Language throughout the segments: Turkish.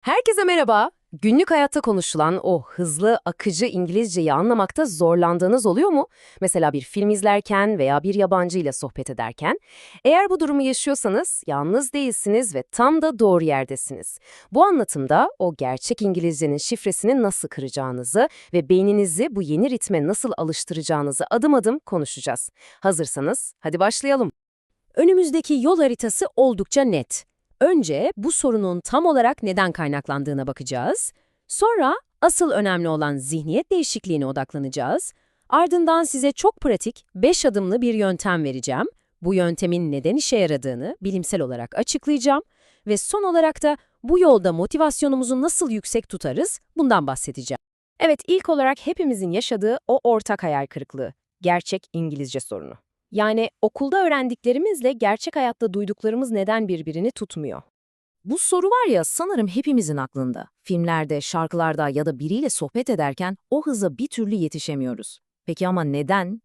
Herkese merhaba. Günlük hayatta konuşulan o hızlı, akıcı İngilizceyi anlamakta zorlandığınız oluyor mu? Mesela bir film izlerken veya bir yabancı ile sohbet ederken. Eğer bu durumu yaşıyorsanız yalnız değilsiniz ve tam da doğru yerdesiniz. Bu anlatımda o gerçek İngilizcenin şifresini nasıl kıracağınızı ve beyninizi bu yeni ritme nasıl alıştıracağınızı adım adım konuşacağız. Hazırsanız hadi başlayalım. Önümüzdeki yol haritası oldukça net. Önce bu sorunun tam olarak neden kaynaklandığına bakacağız. Sonra asıl önemli olan zihniyet değişikliğine odaklanacağız. Ardından size çok pratik 5 adımlı bir yöntem vereceğim. Bu yöntemin neden işe yaradığını bilimsel olarak açıklayacağım. Ve son olarak da bu yolda motivasyonumuzu nasıl yüksek tutarız bundan bahsedeceğim. Evet, ilk olarak hepimizin yaşadığı o ortak hayal kırıklığı. Gerçek İngilizce sorunu. Yani okulda öğrendiklerimizle gerçek hayatta duyduklarımız neden birbirini tutmuyor? Bu soru var ya sanırım hepimizin aklında. Filmlerde, şarkılarda ya da biriyle sohbet ederken o hıza bir türlü yetişemiyoruz. Peki ama neden?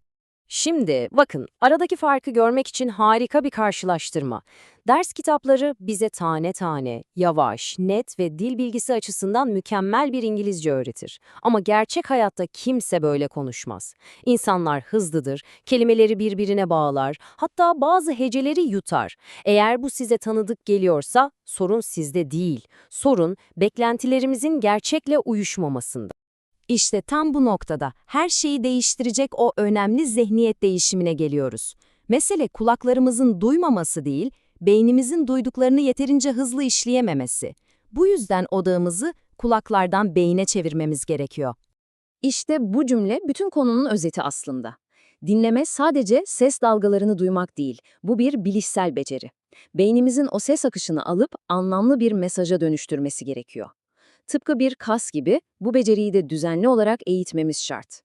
Şimdi bakın aradaki farkı görmek için harika bir karşılaştırma. Ders kitapları bize tane tane, yavaş, net ve dil bilgisi açısından mükemmel bir İngilizce öğretir. Ama gerçek hayatta kimse böyle konuşmaz. İnsanlar hızlıdır, kelimeleri birbirine bağlar, hatta bazı heceleri yutar. Eğer bu size tanıdık geliyorsa sorun sizde değil. Sorun beklentilerimizin gerçekle uyuşmamasında. İşte tam bu noktada her şeyi değiştirecek o önemli zihniyet değişimine geliyoruz. Mesele kulaklarımızın duymaması değil, beynimizin duyduklarını yeterince hızlı işleyememesi. Bu yüzden odağımızı kulaklardan beyne çevirmemiz gerekiyor. İşte bu cümle bütün konunun özeti aslında. Dinleme sadece ses dalgalarını duymak değil, bu bir bilişsel beceri. Beynimizin o ses akışını alıp anlamlı bir mesaja dönüştürmesi gerekiyor. Tıpkı bir kas gibi bu beceriyi de düzenli olarak eğitmemiz şart.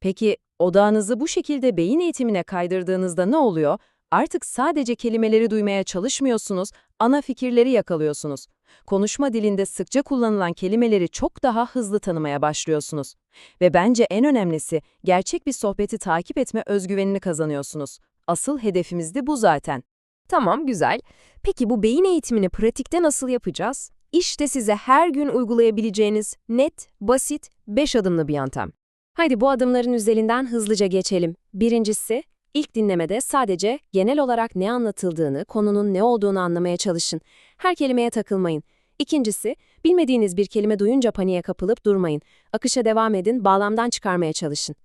Peki odağınızı bu şekilde beyin eğitimine kaydırdığınızda ne oluyor? Artık sadece kelimeleri duymaya çalışmıyorsunuz, ana fikirleri yakalıyorsunuz. Konuşma dilinde sıkça kullanılan kelimeleri çok daha hızlı tanımaya başlıyorsunuz. Ve bence en önemlisi, gerçek bir sohbeti takip etme özgüvenini kazanıyorsunuz. Asıl hedefimiz de bu zaten. Tamam, güzel. Peki bu beyin eğitimini pratikte nasıl yapacağız? İşte size her gün uygulayabileceğiniz net, basit, 5 adımlı bir yöntem. Haydi bu adımların üzerinden hızlıca geçelim. Birincisi, ilk dinlemede sadece genel olarak ne anlatıldığını, konunun ne olduğunu anlamaya çalışın. Her kelimeye takılmayın. İkincisi, bilmediğiniz bir kelime duyunca paniğe kapılıp durmayın. Akışa devam edin, bağlamdan çıkarmaya çalışın.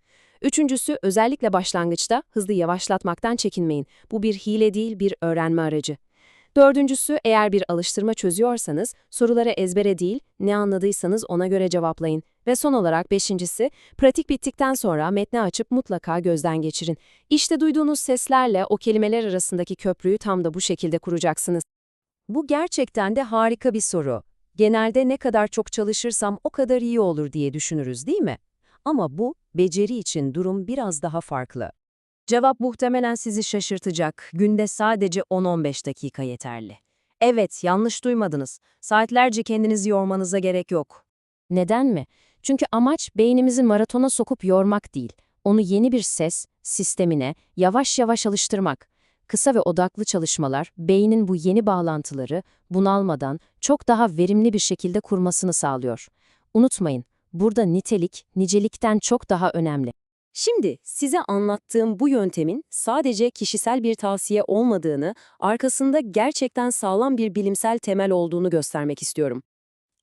Üçüncüsü, özellikle başlangıçta hızlı yavaşlatmaktan çekinmeyin. Bu bir hile değil, bir öğrenme aracı. Dördüncüsü, eğer bir alıştırma çözüyorsanız, soruları ezbere değil, ne anladıysanız ona göre cevaplayın. Ve son olarak beşincisi, pratik bittikten sonra metni açıp mutlaka gözden geçirin. İşte duyduğunuz seslerle o kelimeler arasındaki köprüyü tam da bu şekilde kuracaksınız. Bu gerçekten de harika bir soru. Genelde ne kadar çok çalışırsam o kadar iyi olur diye düşünürüz değil mi? Ama bu, beceri için durum biraz daha farklı. Cevap muhtemelen sizi şaşırtacak. Günde sadece 10-15 dakika yeterli. Evet, yanlış duymadınız. Saatlerce kendinizi yormanıza gerek yok. Neden mi? Çünkü amaç beynimizi maratona sokup yormak değil. Onu yeni bir ses, sistemine yavaş yavaş alıştırmak. Kısa ve odaklı çalışmalar, beynin bu yeni bağlantıları bunalmadan çok daha verimli bir şekilde kurmasını sağlıyor. Unutmayın, burada nitelik, nicelikten çok daha önemli. Şimdi size anlattığım bu yöntemin sadece kişisel bir tavsiye olmadığını, arkasında gerçekten sağlam bir bilimsel temel olduğunu göstermek istiyorum.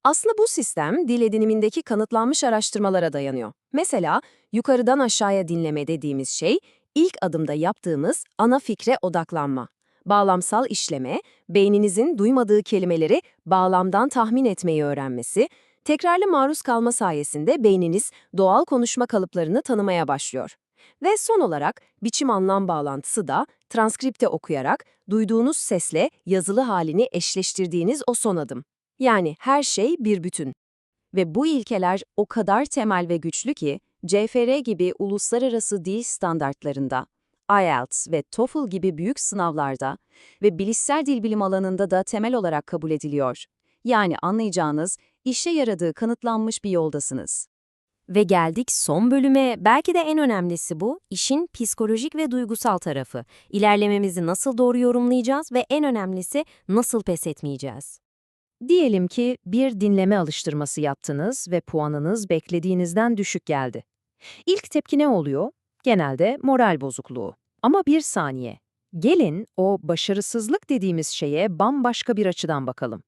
Aslında bu sistem dil edinimindeki kanıtlanmış araştırmalara dayanıyor. Mesela yukarıdan aşağıya dinleme dediğimiz şey ilk adımda yaptığımız ana fikre odaklanma. Bağlamsal işleme, beyninizin duymadığı kelimeleri bağlamdan tahmin etmeyi öğrenmesi, Tekrarlı maruz kalma sayesinde beyniniz doğal konuşma kalıplarını tanımaya başlıyor. Ve son olarak biçim anlam bağlantısı da transkripte okuyarak duyduğunuz sesle yazılı halini eşleştirdiğiniz o son adım. Yani her şey bir bütün. Ve bu ilkeler o kadar temel ve güçlü ki CFR gibi uluslararası dil standartlarında, IELTS ve TOEFL gibi büyük sınavlarda ve bilişsel dil bilim alanında da temel olarak kabul ediliyor. Yani anlayacağınız işe yaradığı kanıtlanmış bir yoldasınız. Ve geldik son bölüme. Belki de en önemlisi bu, işin psikolojik ve duygusal tarafı. İlerlememizi nasıl doğru yorumlayacağız ve en önemlisi nasıl pes etmeyeceğiz. Diyelim ki bir dinleme alıştırması yaptınız ve puanınız beklediğinizden düşük geldi. İlk tepki ne oluyor? Genelde moral bozukluğu. Ama bir saniye. Gelin o başarısızlık dediğimiz şeye bambaşka bir açıdan bakalım.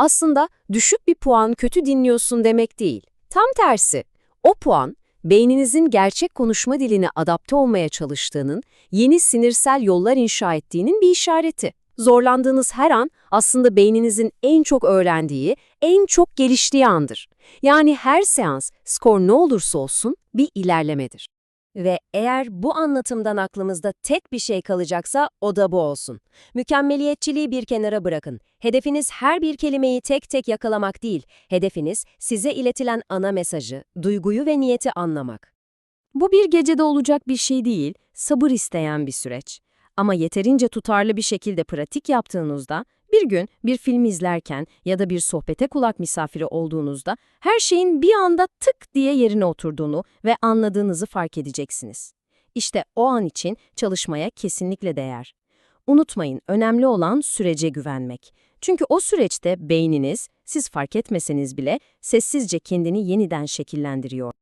Aslında düşük bir puan kötü dinliyorsun demek değil. Tam tersi. O puan, beyninizin gerçek konuşma diline adapte olmaya çalıştığının, yeni sinirsel yollar inşa ettiğinin bir işareti. Zorlandığınız her an aslında beyninizin en çok öğrendiği, en çok geliştiği andır. Yani her seans, skor ne olursa olsun bir ilerlemedir. Ve eğer bu anlatımdan aklımızda tek bir şey kalacaksa o da bu olsun. Mükemmeliyetçiliği bir kenara bırakın. Hedefiniz her bir kelimeyi tek tek yakalamak değil, hedefiniz size iletilen ana mesajı, duyguyu ve niyeti anlamak. Bu bir gecede olacak bir şey değil, sabır isteyen bir süreç. Ama yeterince tutarlı bir şekilde pratik yaptığınızda, bir gün bir film izlerken ya da bir sohbete kulak misafiri olduğunuzda her şeyin bir anda tık diye yerine oturduğunu ve anladığınızı fark edeceksiniz. İşte o an için çalışmaya kesinlikle değer. Unutmayın, önemli olan sürece güvenmek. Çünkü o süreçte beyniniz, siz fark etmeseniz bile sessizce kendini yeniden şekillendiriyor.